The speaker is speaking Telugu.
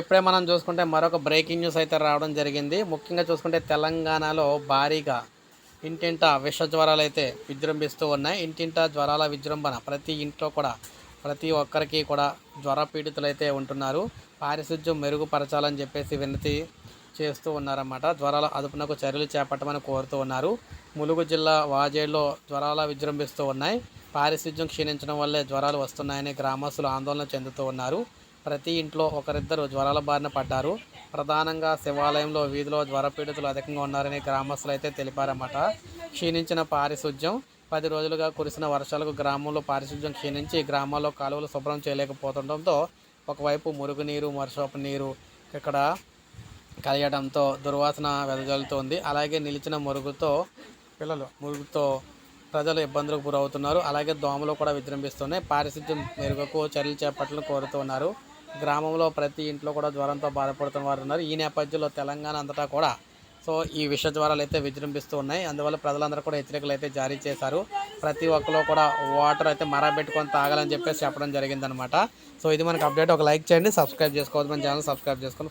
ఇప్పుడే మనం చూసుకుంటే మరొక బ్రేకింగ్ న్యూస్ అయితే రావడం జరిగింది. ముఖ్యంగా చూసుకుంటే తెలంగాణలో భారీగా ఇంటింట విష జ్వరాలు అయితే విజృంభిస్తూ ఉన్నాయి. ఇంటింటా జ్వరాల విజృంభణ ప్రతి ఇంట్లో కూడా ప్రతి ఒక్కరికి కూడా జ్వర పీడితులు అయితే ఉంటున్నారు. పారిశుద్ధ్యం మెరుగుపరచాలని చెప్పేసి వినతి చేస్తూ ఉన్నారన్నమాట. జ్వరాల అదుపునకు చర్యలు చేపట్టమని కోరుతూ ఉన్నారు. ములుగు జిల్లా వాజేడులో జ్వరాల విజృంభిస్తూ ఉన్నాయి. పారిశుద్ధ్యం క్షీణించడం వల్లే జ్వరాలు వస్తున్నాయని గ్రామస్తులు ఆందోళన చెందుతూ ఉన్నారు. ప్రతి ఇంట్లో ఒకరిద్దరు జ్వరాల బారిన పడ్డారు. ప్రధానంగా శివాలయంలో వీధిలో జ్వరపీడితులు అధికంగా ఉన్నారని గ్రామస్తులు అయితే తెలిపారన్నమాట. క్షీణించిన పారిశుధ్యం పది రోజులుగా కురిసిన వర్షాలకు గ్రామంలో పారిశుధ్యం క్షీణించి గ్రామాల్లో కాలువలు శుభ్రం చేయలేకపోతుండటంతో ఒకవైపు మురుగునీరు వర్షపు నీరు ఇక్కడ కలియడంతో దుర్వాసన వెదజల్లుతోంది. అలాగే నిలిచిన మురుగుతో పిల్లలు మురుగుతో ప్రజలు ఇబ్బందులకు గురవుతున్నారు. అలాగే దోమలు కూడా విజృంభిస్తున్నాయి. పారిశుద్ధ్యం మెరుగుకు చర్యలు చేపట్టలు కోరుతున్నారు. గ్రామంలో ప్రతి ఇంట్లో కూడా జ్వరంతో బాధపడుతున్న వారు ఉన్నారు. ఈ నేపథ్యంలో తెలంగాణ అంతటా కూడా సో ఈ విష జ్వరాలు అయితే విజృంభిస్తూ ఉన్నాయి. అందువల్ల ప్రజలందరూ కూడా హెచ్చరికలు అయితే జారీ చేశారు. ప్రతి ఒక్కరు కూడా వాటర్ అయితే మరబెట్టుకొని తాగాలని చెప్పేసి చెప్పడం జరిగిందనమాట సో ఇది మనకు అప్డేట్. ఒక లైక్ చేయండి సబ్స్క్రైబ్ చేసుకోవద్దు. మన ఛానల్ సబ్స్క్రైబ్ చేసుకొని